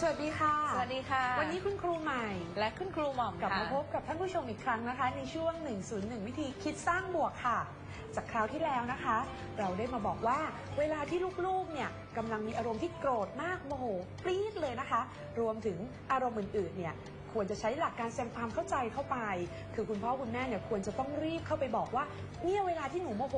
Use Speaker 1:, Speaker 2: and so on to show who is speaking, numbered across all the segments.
Speaker 1: สวัสดีค่ะ
Speaker 2: สวัสดีค่ะ
Speaker 1: วันนี้คุณครูใหม่
Speaker 2: และคุณครูหม่อม
Speaker 1: กลับ
Speaker 2: ค่ะ
Speaker 1: มาพบกับท่านผู้ชมอีกครั้งนะคะ ในช่วง 101 วิธีคิดสร้างบวกค่ะ จากคราวที่แล้วนะคะ เราได้มาบอกว่าเวลาที่ลูกๆ เนี่ยกำลังมีอารมณ์ที่โกรธมากโมโหปรี๊ดเลยนะคะ รวมถึงอารมณ์อื่นๆ เนี่ย ควรจะใช้หลักการแสดงความเข้าใจเข้าไป คือคุณพ่อคุณแม่เนี่ยควรจะต้องรีบเข้าไปบอกว่าเนี่ยเวลาที่หนูโมโห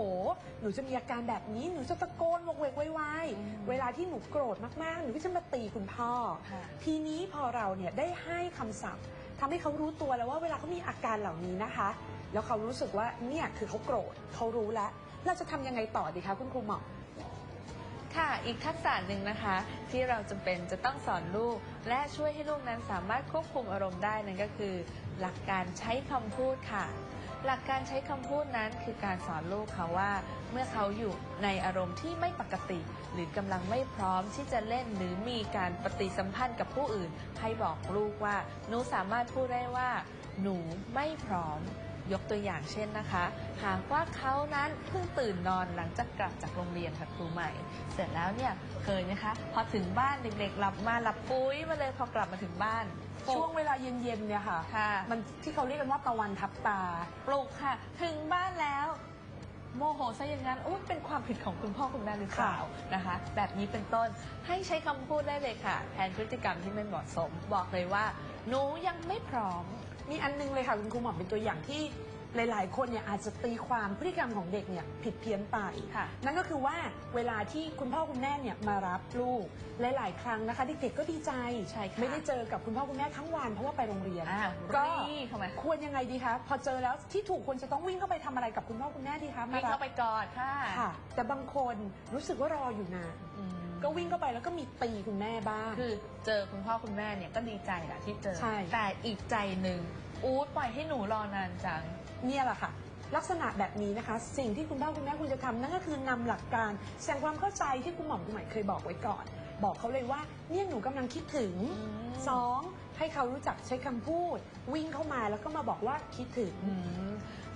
Speaker 1: หนูจะมีอาการแบบนี้หนูจะตะโกนวกเวกไวๆเวลาที่หนูโกรธมากๆหนูก็จะมาตีคุณพ่อ
Speaker 2: ค่ะ
Speaker 1: ทีนี้พอเราเนี่ยได้ให้คำศัพท์ทำให้เขารู้ตัวแล้วว่าเวลาเขามีอาการเหล่านี้นะคะ แล้วเขารู้สึกว่าเนี่ยคือเขาโกรธเขารู้แล้วเราจะทำยังไงต่อดีคะคุณครูหมอ
Speaker 2: ค่ะ อีกทักษะหนึ่งนะคะ ที่เราจำเป็นจะต้องสอนลูก และช่วยให้ลูกนั้นสามารถควบคุมอารมณ์ได้นั่นก็คือ หลักการใช้คำพูดค่ะ หลักการใช้คำพูดนั้นคือการสอนลูกเขาว่า เมื่อเขาอยู่ในอารมณ์ที่ไม่ปกติ หรือกำลังไม่พร้อมที่จะเล่นหรือมีการปฏิสัมพันธ์กับผู้อื่น ให้บอกลูกว่าหนูสามารถพูดได้ว่า หนูไม่พร้อม ยกตัวอย่างเช่นนะคะ หากว่าเขานั้นเพิ่งตื่นนอนหลังจากกลับจากโรงเรียนค่ะครูใหม่ เสร็จแล้วเนี่ยเคยนะคะ พอถึงบ้านเด็กๆหลับมาหลับปุ้ยมาเลยพอกลับมาถึงบ้านปลุ
Speaker 1: ช่ว
Speaker 2: ก
Speaker 1: งเวลาเย็นๆเนี่ยค่ะ
Speaker 2: ค่ะ
Speaker 1: มันที่เขาเรียกกันว่าตะวันทับตา
Speaker 2: ปลุกค่ะ ถึงบ้านแล้วโมโหซะอย่างนั้นโอ้เป็นความผิดของคุณพ่อคุณแม่หรือเปล่านะคะ แบบนี้เป็นต้นให้ใช้คำพูดได้เลยค่ะ แทนพฤติกรรมที่ไม่เหมาะสม บอกเลยว่า หนูยังไม่พร้อม
Speaker 1: มีอันนึงเลยค่ะคุณครูหมอเป็นตัวอย่างที่หลาย ๆ คนเนี่ยอาจจะตีความพฤติกรรมของเด็กเนี่ยผิดเพี้ยนไป
Speaker 2: ค่ะ
Speaker 1: นั่นก็คือว่าเวลาที่คุณพ่อคุณแม่เนี่ยมารับลูกหลาย ๆ ครั้งนะคะเด็ก ๆ ก็ดีใจ
Speaker 2: ใช่ค่ะ
Speaker 1: ไม่ได้เจอกับคุณพ่อคุณแม่ทั้งวันเพราะว่าไปโรงเรียน
Speaker 2: อ่า
Speaker 1: ก็
Speaker 2: รีบเข้ามา
Speaker 1: ควรยังไงดีคะ พอเจอแล้วที่ถูกควรจะต้องวิ่งเข้าไปทำอะไรกับคุณพ่อคุณแม่ดีคะมา
Speaker 2: วิ่ง
Speaker 1: รั
Speaker 2: เข้าไปกอดค่ะ
Speaker 1: ค่ะ แต่บางคนรู้สึกว่ารออยู่นาน
Speaker 2: อืม
Speaker 1: ก็วิ่งเข้าไปแล้วก็มีตีคุณแม่บ้าง
Speaker 2: คือเจอคุณพ่อคุณแม่เนี่ยก็ดีใจแหละที่เจอ
Speaker 1: ใช่
Speaker 2: แต่อีกใจหนึ่งอู๊ดปล่อยให้หนูรอนานจัง
Speaker 1: เนี่ยแหละค่ะ ลักษณะแบบนี้นะคะ สิ่งที่คุณพ่อคุณแม่ควรจะทำนั่นก็คือนำหลักการแสดงความเข้าใจที่คุณหม่อมคุณหมายเคยบอกไว้ก่อน บอกเขาเลยว่าเนี่ยหนูกำลังคิดถึง
Speaker 2: อืม
Speaker 1: สองให้เขารู้จักใช้คำพูด วิ่งเข้ามาแล้วก็มาบอกว่าคิดถึง
Speaker 2: อืม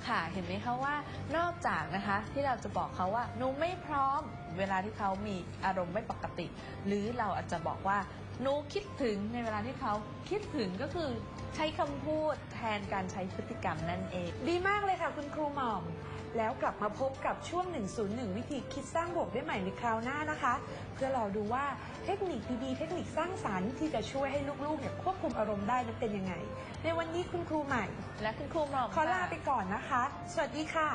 Speaker 2: ค่ะเห็นไหมคะว่านอกจากนะคะที่เราจะบอกเขาว่าหนูไม่พร้อมเวลาที่เขามีอารมณ์ไม่ปกติ หรือเราอาจจะบอกว่าหนูคิดถึงในเวลาที่เขาคิดถึงก็คือใช้คำพูดแทนการใช้พฤติกรรมนั่นเอง
Speaker 1: ดีมากเลยค่ะคุณครูหม่อม แล้วกลับมาพบกับช่วง 101 วิธีคิดสร้างบวกได้ใหม่ในคราวหน้านะคะ เพื่อเราดูว่าเทคนิคดีๆเทคนิคสร้างสรรค์ที่จะช่วยให้ลูกๆเนี่ยควบคุมอารมณ์ได้นั้นเป็นยังไง ในวันนี้คุณครูใหม่
Speaker 2: และคุณครูหมอม
Speaker 1: ขอลา
Speaker 2: ค่ะ
Speaker 1: ไปก่อนนะคะ สวัสดีค่ะ